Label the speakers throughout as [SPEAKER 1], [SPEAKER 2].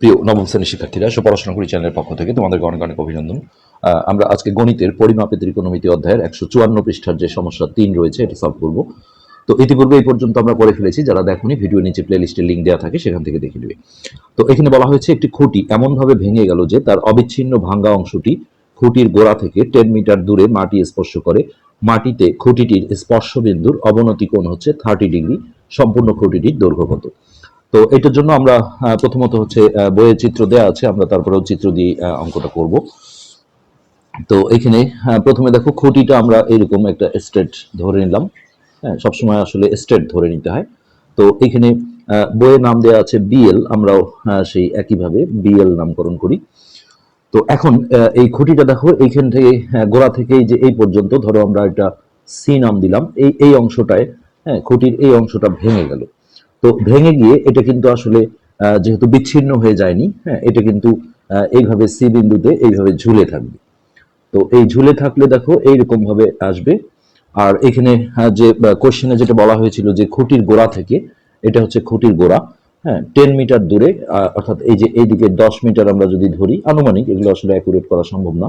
[SPEAKER 1] প্রিয় নবম শ্রেণির শিক্ষার্থীরা সব পড়াশোনা করি চ্যানেলের পক্ষ থেকে তোমাদেরকে অনেক অনেক অভিনন্দন। আমরা আজকে গণিতের পরিমাপে ত্রিকোণমিতি অধ্যায়ের একশো চুয়ান্ন পৃষ্ঠার যে সমস্যা তিন রয়েছে, এটা সলভ করব। তো ইতিপূর্বে এই পর্যন্ত আমরা পড়ে ফেলেছি, যারা দেখোনি ভিডিও নিচে প্লে লিস্টের লিঙ্ক দেওয়া থাকে, সেখান থেকে দেখে নেবে। তো এখানে বলা হয়েছে, একটি খুঁটি এমনভাবে ভেঙে গেল যে তার অবিচ্ছিন্ন ভাঙ্গা অংশটি খুঁটির গোড়া থেকে টেন মিটার দূরে মাটি স্পর্শ করে। মাটিতে খুঁটিটির স্পর্শবিন্দুর অবনতি কোণ হচ্ছে থার্টি ডিগ্রি সম্পূর্ণ খুঁটিটির দৈর্ঘ্য কত তো এটার জন্য আমরা প্রথমত হচ্ছে বইয়ের চিত্র দেওয়া আছে, আমরা তারপরেও চিত্র দিয়ে অঙ্কটা করব। তো এখানে প্রথমে দেখো খুঁটিটা আমরা এরকম একটা স্ট্রেট ধরে নিলাম। হ্যাঁ সবসময় আসলে স্ট্রেট ধরে নিতে হয়। তো এখানে বইয়ের নাম দেওয়া আছে বিএল আমরাও সেই একইভাবে বিএল নামকরণ করি। তো এখন এই খুঁটিটা দেখো, এইখান থেকে গোড়া থেকে যে এই পর্যন্ত, ধরো আমরা এটা সি নাম দিলাম, এই এই অংশটায় হ্যাঁ খুঁটির এই অংশটা ভেঙে গেল। তো ভেঙে গিয়ে এটা কিন্তু আসলে যেহেতু বিচ্ছিন্ন হয়ে যায়নি হ্যাঁ এটা কিন্তু এইভাবে সি বিন্দুতে এইভাবে ঝুলে থাকবে। তো এই ঝুলে থাকলে দেখো এইরকম ভাবে আসবে। আর এখানে যে কোশ্চেনে যেটা বলা হয়েছিল যে খুঁটির গোড়া থেকে, এটা হচ্ছে খুঁটির গোড়া হ্যাঁ টেন মিটার দূরে অর্থাৎ এই যে এইদিকে দশ মিটার আমরা যদি ধরি, আনুমানিক এগুলো আসলে অ্যাকুরেট করা সম্ভব না।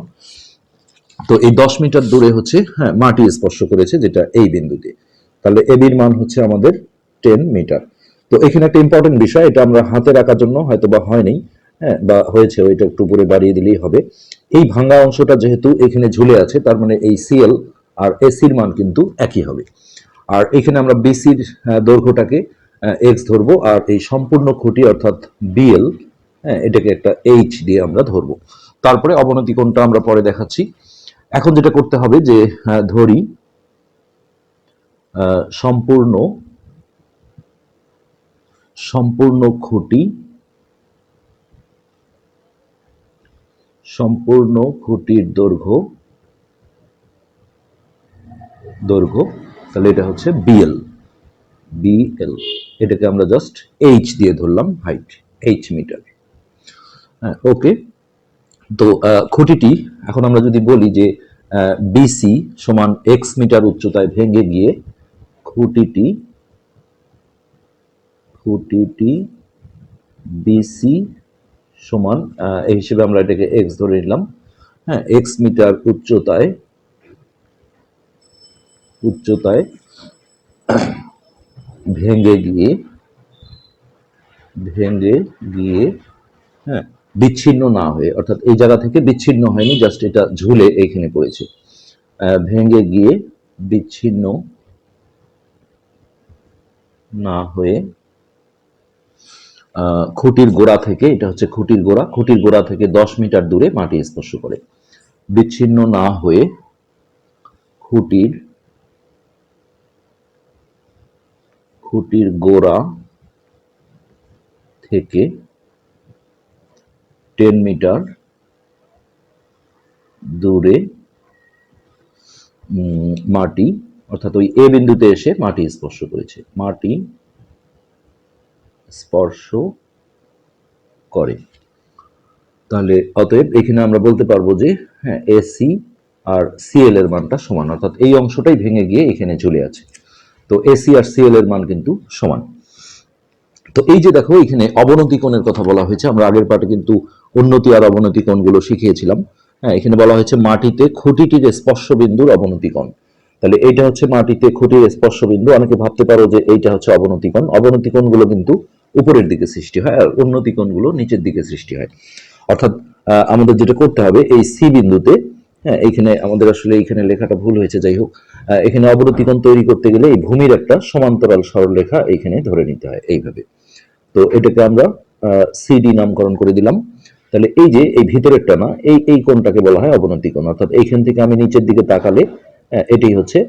[SPEAKER 1] তো এই দশ মিটার দূরে হচ্ছে হ্যাঁ মাটি স্পর্শ করেছে যেটা এই বিন্দুতে। তাহলে এবির মান হচ্ছে আমাদের টেন মিটার তো এখানে একটা ইম্পর্টেন্ট বিষয়, এটা আমরা হাতে রাখার জন্য হয়তো বা হয়নি হ্যাঁ বা হয়েছে ওইটা একটু উপরে বাড়িয়ে দিলেই হবে। এই ভাঙ্গা অংশটা যেহেতু এখানে ঝুলে আছে, তার মানে এই সিএল আর এসির মান কিন্তু একই হবে। আর এখানে আমরা বিসির দৈর্ঘ্যটাকে এক্স ধরবো, আর এই সম্পূর্ণ খুঁটি অর্থাৎ বিএল হ্যাঁ এটাকে একটা এইচ দিয়ে আমরা ধরবো। তারপরে অবনতি কোণটা আমরা পরে দেখাচ্ছি। এখন যেটা করতে হবে যে ধরি সম্পূর্ণ সম্পূর্ণ খুঁটি, সম্পূর্ণ খুঁটির দৈর্ঘ্য দৈর্ঘ্য, তাহলে এটা হচ্ছে বিএল বিএল এটাকে আমরা জাস্ট এইচ দিয়ে ধরলাম হাইট এইচ মিটার হ্যাঁ ওকে তো খুঁটিটি, এখন আমরা যদি বলি যে বিসি সমান এক্স মিটার উচ্চতায় ভেঙে গিয়ে খুঁটিটি খুঁটিটি বিসি সমান এই হিসেবে আমরা এটাকে এক্স ধরে নিলাম। হ্যাঁ এক্স মিটার উচ্চতায় উচ্চতায় ভেঙে গিয়ে ভেঙে গিয়ে হ্যাঁ বিচ্ছিন্ন না হয়ে, অর্থাৎ এই জায়গা থেকে বিচ্ছিন্ন হয়নি, জাস্ট এটা ঝুলে এইখানে পড়েছে। ভেঙে গিয়ে বিচ্ছিন্ন না হয়ে খুঁটির গোড়া থেকে, এটা হচ্ছে খুঁটির গোড়া খুঁটির গোড়া থেকে দশ মিটার দূরে মাটি স্পর্শ করে। বিচ্ছিন্ন না হয়ে খুঁটির খুঁটির গোড়া থেকে টেন মিটার দূরে মাটি, অর্থাৎ ওই এ বিন্দুতে এসে মাটি স্পর্শ করেছে। মাটি স্পর্শ করে। তাহলে অতএব এখানে আমরা বলতে পারব যে হ্যাঁ এসি আর সিএল এর মানটা সমান, অর্থাৎ এই অংশটাই ভেঙে গিয়ে এখানে চলে আছে। তো এসি আর সিএল এর মান কিন্তু সমান। তো এই যে দেখো, এখানে অবনতি কোণের কথা বলা হয়েছে। আমরা আগের পাঠে কিন্তু উন্নতি আর অবনতি কোণগুলো শিখিয়েছিলাম। হ্যাঁ এখানে বলা হয়েছে মাটিতে খুঁটিটির স্পর্শ বিন্দুর অবনতি কোণ তাহলে এইটা হচ্ছে মাটিতে খুঁটির স্পর্শ বিন্দু অনেকে ভাবতে পারো যে এইটা হচ্ছে অবনতি কোণ অবনতি কোণগুলো কিন্তু উপরের দিকে সৃষ্টি হয় আর উন্নতি কোণগুলো নিচের দিকে সৃষ্টি হয়। অর্থাৎ আমাদের যেটা করতে হবে, এই সি বিন্দুতে হ্যাঁ এখানে আমাদের আসলে এখানে লেখাটা ভুল হয়েছে, যাই হোক এখানে অবনতি কোণ তৈরি করতে গেলে এই ভূমির একটা সমান্তরাল সরলরেখা এইখানে ধরে নিতে হয় এইভাবে। তো এটাকে আমরা সিডি নামকরণ করে দিলাম। তাহলে এই যে এই ভিতরেরটা না, এই এই কোণটাকে বলা হয় অবনতি কোণ অর্থাৎ এইখান থেকে আমি নিচের দিকে তাকালে এটাই হচ্ছে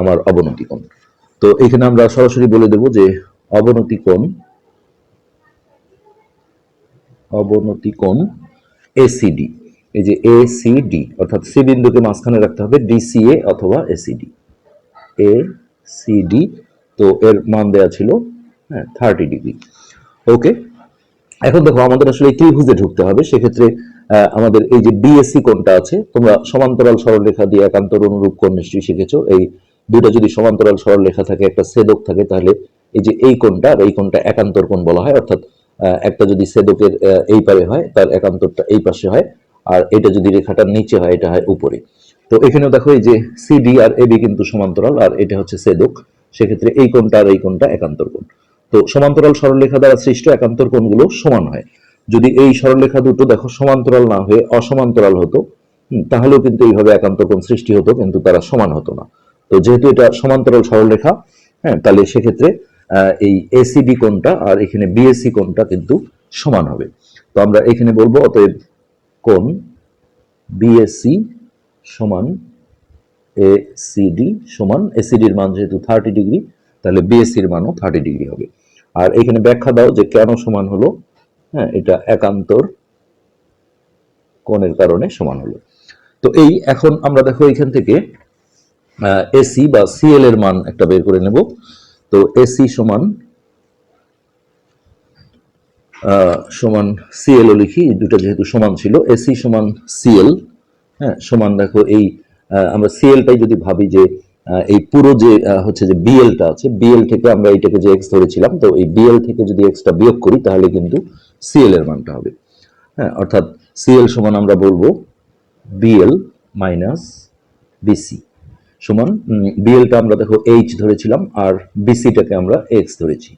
[SPEAKER 1] আমার অবনতি কোণ তো এখানে আমরা সরাসরি বলে দেব যে অবনতি কোণ অবনতি কোণ এসিডি এই যে এসিডি অর্থাৎ সি বিন্দুকে মাঝখানে রাখতে হবে ডিসিএ অথবা এসিডি এ সিডি তো এর মান দেয়া ছিল হ্যাঁ থার্টি ডিগ্রি ওকে এখন দেখো আমাদের আসলে ত্রিভুজে ঢুকতে হবে, সেক্ষেত্রে আমাদের এই যে বিএসসি কোণটা আছে, তোমরা সমান্তরাল সরলরেখা দিয়ে একান্তর অনুরূপ কোণ নিশ্চয়ই শিখেছো। এই দুইটা যদি সমান্তরাল সরলরেখা থাকে, একটা ছেদক থাকে, তাহলে এই যে এই কোণটা আর এই কোণটা একান্তর কোণ বলা হয়, অর্থাৎ একটা যদি সেদকের এই পারে হয়, তার একান্তরটা এই পাশে হয়, আর এটা যদি রেখাটার নিচে হয়, এটা হয় উপরে। তো এখানেও দেখো এই যে সিডি আর এবি কিন্তু সমান্তরাল, আর এটা হচ্ছে সেদক। সেক্ষেত্রে এই কোণটা আর এই কোণটা একান্তর কোণ। তো সমান্তরাল সরলরেখা দ্বারা সৃষ্ট একান্তর কোণগুলো সমান হয়। যদি এই সরলরেখা দুটো দেখো সমান্তরাল না হয়ে অসমান্তরাল হতো তাহলেও কিন্তু এইভাবে একান্তর কোণ সৃষ্টি হতো, কিন্তু তারা সমান হতো না। তো যেহেতু এটা সমান্তরাল সরলরেখা হ্যাঁ তাহলে সেক্ষেত্রে এই এসিবি কোনটা আর এখানে বিএসসি কোনটা কিন্তু সমান হবে। তো আমরা এখানে বলব, অতএব কোন বিএসসি সমান এসিডি সমান এসিডির মান যেহেতু থার্টি ডিগ্রি তাহলে বিএসসির মানও থার্টি ডিগ্রি হবে। আর এখানে ব্যাখ্যা দাও যে কেন সমান হলো। হ্যাঁ এটা একান্তর কোণের কারণে সমান হলো। তো এই এখন আমরা দেখো এখান থেকে এসি বা সিএল এর মান একটা বের করে নেব। তো এসি সমান সমান সিএল ও লিখি দুটো যেহেতু সমান ছিল এসি সমান সিএল হ্যাঁ সমান দেখো এই আমরা সিএলটাই যদি ভাবি যে এই পুরো যে হচ্ছে যে বিএলটা আছে বিএল থেকে আমরা এইটাকে যে এক্স ধরেছিলাম, তো এই বিএল থেকে যদি এক্সটা বিয়োগ করি, তাহলে কিন্তু সিএল এর মানটা হবে। হ্যাঁ অর্থাৎ সিএল সমান আমরা বলব বিএল মাইনাস বিসি সমান বিএলটা আমরা দেখো এইচ ধরেছিলাম আর বিসিটাকে আমরা এক্স ধরেছি।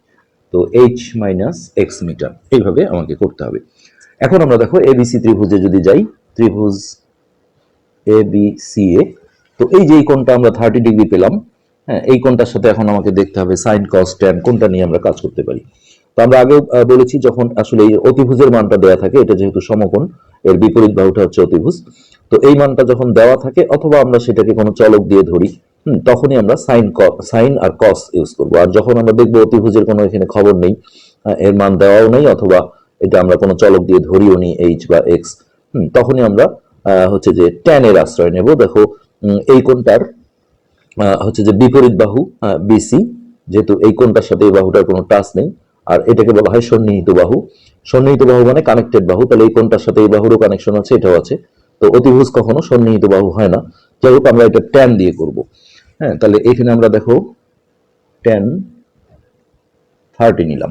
[SPEAKER 1] তো এইচ মাইনাস এক্স মিটার এইভাবে আমাকে করতে হবে। এখন আমরা দেখো এবিসি ত্রিভুজে যদি যাই, ত্রিভুজ এ বি সি এ তো এই যে এই কোণটা আমরা থার্টি ডিগ্রি পেলাম হ্যাঁ এই কোণটার সাথে এখন আমাকে দেখতে হবে সাইন কস ট্যান কোনটা নিয়ে আমরা কাজ করতে পারি। তো আমরা আগেও বলেছি যখন আসলে এই অতিভুজের মানটা দেওয়া থাকে, এটা যেহেতু সমকোণ, এর বিপরীত বাহুটা হচ্ছে অতিভুজ, তো এই মানটা যখন দেওয়া থাকে অথবা আমরা সেটাকে কোনো চলক দিয়ে ধরি তখনই আমরা সাইন সাইন আর কস ইউজ করব। আর যখন আমরা দেখব অতিভুজের কোনো এখানে খবর নেই এর মান দেওয়াও নেই অথবা এটা আমরা কোনো চলক দিয়ে ধরিও নি এইচ বা এক্স তখনই আমরা হচ্ছে যে ট্যান এর আশ্রয় নেব। দেখো এই কোনটার হচ্ছে যে বিপরীত বাহু বিসি যেহেতু এই কোনটার সাথে এই বাহুটার কোনো টাচ নেই আর এটাকে বলা হয় সন্নিহিত বাহু। সন্নিহিত বাহু মানে কানেক্টেড বাহু। তাহলে এই কোনটার সাথে এই বাহুরও কানেকশন আছে এটাও আছে। তো অতিভুজ কখনো সন্নিহিত বাহু হয় না। যাই হোক আমরা এটা ট্যান দিয়ে করব। হ্যাঁ তাহলে এখানে আমরা দেখো ট্যান থার্টি নিলাম।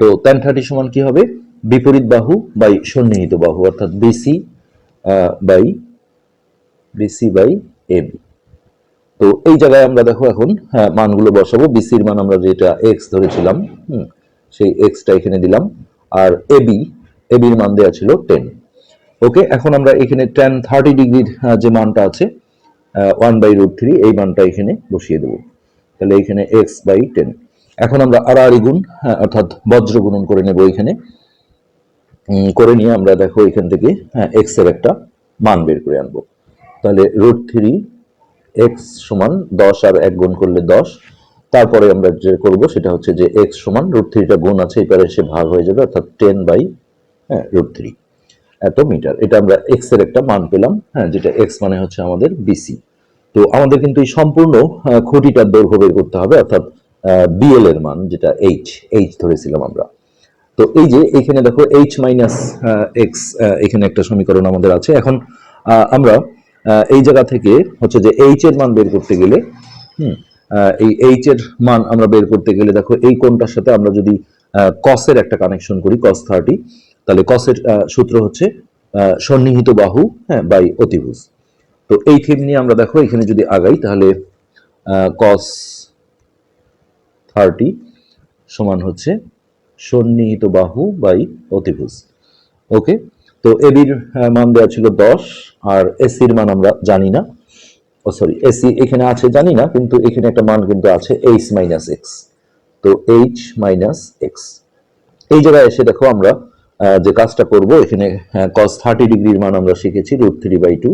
[SPEAKER 1] তো ট্যান থার্টি সমান কি হবে? বিপরীত বাহু বাই সন্নিহিত বাহু অর্থাৎ BC by BC by AB তো এই জায়গায় আমরা দেখো এখন হ্যাঁ, মানগুলো বসাবো। বিসির মান আমরা যেটা এক্স ধরেছিলাম হুম, সেই এক্সটা এখানে দিলাম আর এবি এবির মান দেওয়া ছিল টেন ওকে এখন আমরা এখানে টেন থার্টি ডিগ্রির যে মানটা আছে ওয়ান বাই রুট থ্রি এই মানটা এখানে বসিয়ে দেবো। তাহলে এখানে এক্স বাই টেন এখন আমরা আর আড়াআড়ি গুণ হ্যাঁ, অর্থাৎ বজ্র গুণন করে নেব এখানে। করে নিয়ে আমরা দেখো এখান থেকে হ্যাঁ এক্সের একটা মান বের করে আনব। তাহলে রুট থ্রি এক্স সমান দশ আর এক গুণ করলে দশ তারপরে আমরা যে করব সেটা হচ্ছে যে এক্স সমান রুট থ্রিটা গুণ আছে, এবারে সে ভাগ হয়ে যাবে, অর্থাৎ টেন বাই হ্যাঁ রুট থ্রি এত মিটার এটা আমরা এক্সের একটা মান পেলাম হ্যাঁ যেটা এক্স মানে হচ্ছে আমাদের বিসি তো আমাদের কিন্তু এই সম্পূর্ণ খুঁটিটার দৈর্ঘ্য বের করতে হবে, অর্থাৎ বিএল এর মান, যেটা এইচ এইচ ধরেছিলাম আমরা। তো এই যে এখানে দেখো এইচ মাইনাস এক্স এখানে একটা সমীকরণ আমাদের আছে। এখন আমরা এই জায়গা থেকে হচ্ছে যে এইচ এর মান বের করতে গেলে, হুম এই এইচ এর মান আমরা বের করতে গেলে দেখো এই কোণটার সাথে আমরা যদি কসের একটা কানেকশন করি কস থার্টি তাহলে কসের সূত্র হচ্ছে সন্নিহিত বাহু হ্যাঁ বাই অতিভুজ। তো এই থিম নিয়ে আমরা দেখো, এখানে যদি আগাই, তাহলে কস থার্টি সমান হচ্ছে সন্নিহিত বাহু বাই অতিভুজ। ওকে তো এবির মান দেওয়া ছিল দশ, আর এসির মান আমরা জানি না। ও সরি এসি এখানে আছে, জানি না, কিন্তু এখানে একটা মান কিন্তু আছে এইচ মাইনাস এক্স তো এইচ মাইনাস এক্স এই জায়গায় এসে দেখো আমরা যে কাজটা করব, এখানে কস থার্টি ডিগ্রির মান আমরা শিখেছি root three by two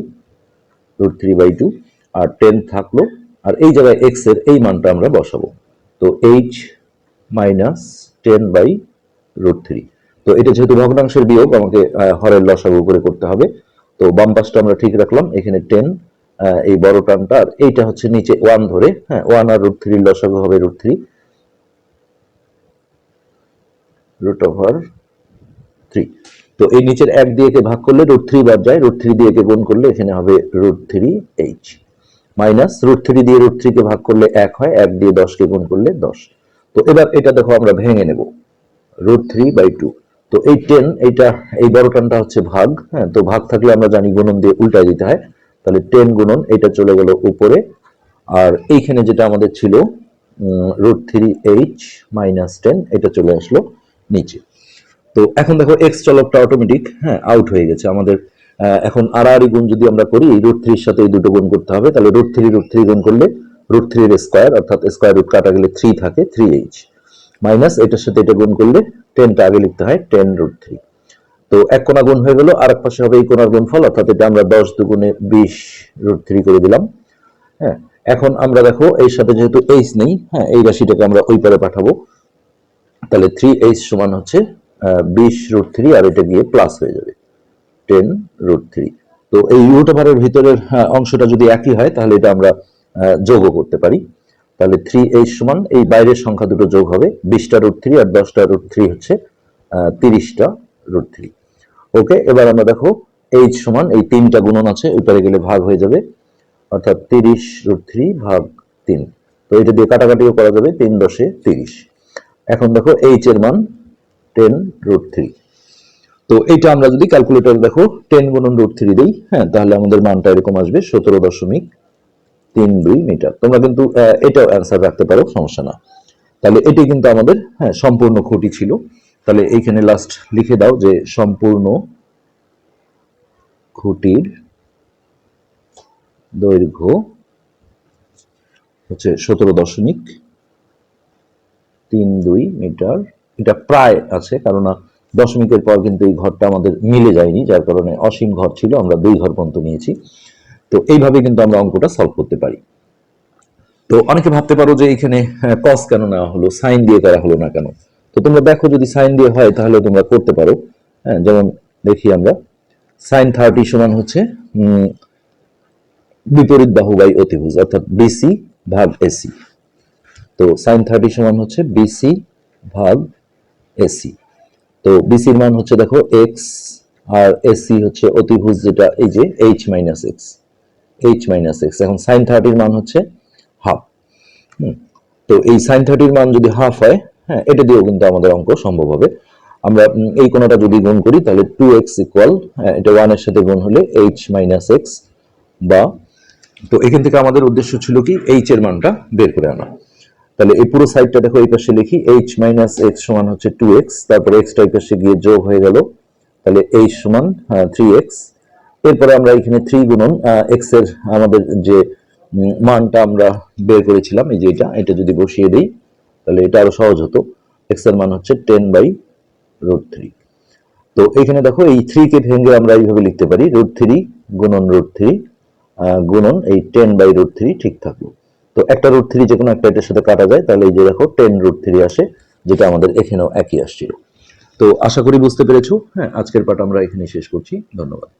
[SPEAKER 1] root three by two R ten থাকল, আর এই জায়গায় এক্সের এই মানটা আমরা বসাবো। তো H minus ten by root three তো এটা যেহেতু ভগ্নাংশের বিয়োগ, আমাকে হরের লসাগু করে করতে হবে, তো বাম পাশটা আমরা ঠিক রাখলাম, এখানে টেন এই বড় টানটা আর এইটা হচ্ছে নিচে ওয়ান ধরে হ্যাঁ ওয়ান আর রুট থ্রির লসাগু হবে root three. Root over three. তো এই নিচের এক দিয়ে ভাগ করলে রুট থ্রি বাদ যায়, রুট থ্রি দিয়ে গুণ করলে এখানে হবে root three H. Minus root three দিয়ে রুট থ্রি কে ভাগ করলে এক হয়, এক দিয়ে দশকে গুণ করলে দশ। তো এবার এটা দেখো, আমরা ভেঙে নেব। Root three by two. তো এই টেন, এইটা, এই বড় টানটা হচ্ছে ভাগ হ্যাঁ তো ভাগ থাকলে আমরা জানি গুণন দিয়ে উল্টায় দিতে হয়। তাহলে টেন গুণন, এটা চলে গেল উপরে। আর এইখানে যেটা আমাদের ছিল root three H minus ten এটা চলে আসলো নিচে। তো এখন দেখো এক্স চলকটা অটোমেটিক হ্যাঁ আউট হয়ে গেছে। আমাদের এখন আড়াআড়ি গুণ যদি আমরা করি রুট থ্রির সাথে এই দুটো গুণ করতে হবে, তাহলে রুট থ্রি রুট থ্রি গুণ করলে রুট থ্রির স্কোয়ার অর্থাৎ স্কোয়ার রুট কাটা গেলে থ্রি থাকে থ্রি এইচ মাইনাস এটার সাথে এটা গুণ করলে টেনটা আগে লিখতে হয় টেন রুট থ্রি তো এক কোণা গুণ হয়ে গেল আর এক পাশে হবে এই কোণার গুণফল অর্থাৎ এটা আমরা দশ দুগুণে বিশ রুট থ্রি করে দিলাম। হ্যাঁ এখন আমরা দেখো এর সাথে যেহেতু এইচ নেই হ্যাঁ এই রাশিটাকে আমরা ওই পারে পাঠাবো। তাহলে থ্রি এইচ সমান হচ্ছে বিশ রুট থ্রি আর এটা গিয়ে প্লাস হয়ে যাবে টেন রুট থ্রি তো এই রুট ওভারের ভিতরের আহ, অংশটা যদি একই হয় তাহলে এটা আমরা যোগও করতে পারি। তাহলে থ্রি এইচ সমান এই বাইরের সংখ্যা দুটো যোগ হবে বিশটা রুট থ্রি আর দশটা রুট থ্রি হচ্ছে তিরিশটা রুট থ্রি ওকে এবার আমরা দেখো এইচ সমান, এই তিনটা গুণন আছে ওইপারে গেলে ভাগ হয়ে যাবে। অর্থাৎ তিরিশ রুট থ্রি ভাগ তিন। তো এটা দিয়ে কাটাকাটিও করা যাবে তিন দশে তিরিশ। এখন দেখো এইচ এর মান টেন রুট থ্রি তো এইটা আমরা যদি ক্যালকুলেটর দেখো টেন গুণন রুট থ্রি দিই হ্যাঁ তাহলে আমাদের মানটা এরকম আসবে সতেরো দশমিক তিন দুই মিটার। তোমরা কিন্তু এটাও অ্যান্সার রাখতে পারো, সমস্যা না। তাহলে এটি কিন্তু আমাদের হ্যাঁ সম্পূর্ণ খুঁটি ছিল। তাহলে এইখানে লাস্ট লিখে দাও যে সম্পূর্ণ খুঁটির দৈর্ঘ্য হচ্ছে সতেরো দশমিক তিন দুই মিটার। এটা প্রায় আছে কারণ দশমিকের পর কিন্তু এই ঘরটা আমাদের মিলে যায়নি, যার কারণে অসীম ঘর ছিল, আমরা দুই ঘর পর্যন্ত নিয়েছি। তো এইভাবে কিন্তু আমরা অঙ্কটা সলভ করতে পারি। তো অনেকে ভাবতে পারো যে এখানে কস কেন নেওয়া হলো সাইন দিয়ে করা হলো না কেন? তো তোমরা দেখো যদি সাইন দিয়ে হয় তাহলে তোমরা করতে পারো। হ্যাঁ যেমন দেখি আমরা। সাইন থার্টি সমান হচ্ছে বিপরীত বাহু অতিভুজ, অর্থাৎ বিসি ভাগ এসি তো সাইন থার্টি সমান হচ্ছে বিসি ভাগ এসি তো বিসির মান হচ্ছে দেখো এক্স আর এসি হচ্ছে অতিভুজ, যেটা এই যে H minus X H minus X এখন সাইন থার্টির মান হচ্ছে হাফ। তো এই সাইন থার্টির মান যদি হাফ হয় হ্যাঁ এটা দিয়েও কিন্তু আমাদের অঙ্ক সম্ভব হবে। আমরা এই কোণটা যদি গুণ করি, তাহলে টু এক্স ইকুয়াল এটা ওয়ানের সাথে গুণ হলে এইচ মাইনাস এক্স বা, তো এখান থেকে আমাদের উদ্দেশ্য ছিল কি? এইচ এর মানটা বের করে আনা। তাহলে এই পুরো সাইডটা দেখো, এই পাশে লিখি এইচ মাইনাস এক্স সমান হচ্ছে টু এক্স তারপরে এক্সটা এই পাশে গিয়ে যোগ হয়ে গেল। তাহলে এইচ সমান থ্রি এক্স এরপরে আমরা এখানে থ্রি গুণন এক্সের আমাদের যে মানটা আমরা বের করেছিলাম, এই যে এটা এটা যদি বসিয়ে দিই তাহলে এটা আরও সহজ হতো। এক্সের মান হচ্ছে টেন বাই রুট থ্রি তো এখানে দেখো এই থ্রি কে ভেঙে আমরা এইভাবে লিখতে পারি রুট থ্রি গুণন রুট থ্রি গুণন এই টেন বাই রুট থ্রি ঠিক থাকল। তো একটা রুট থ্রি যে কোনো একটা এটার সাথে কাটা যায়, তাহলে এই যে দেখো টেন রুট থ্রি আসে, যেটা আমাদের এখানেও একই আসছিল। তো আশা করি বুঝতে পেরেছ। হ্যাঁ আজকের পাঠ আমরা এখানে শেষ করছি। ধন্যবাদ।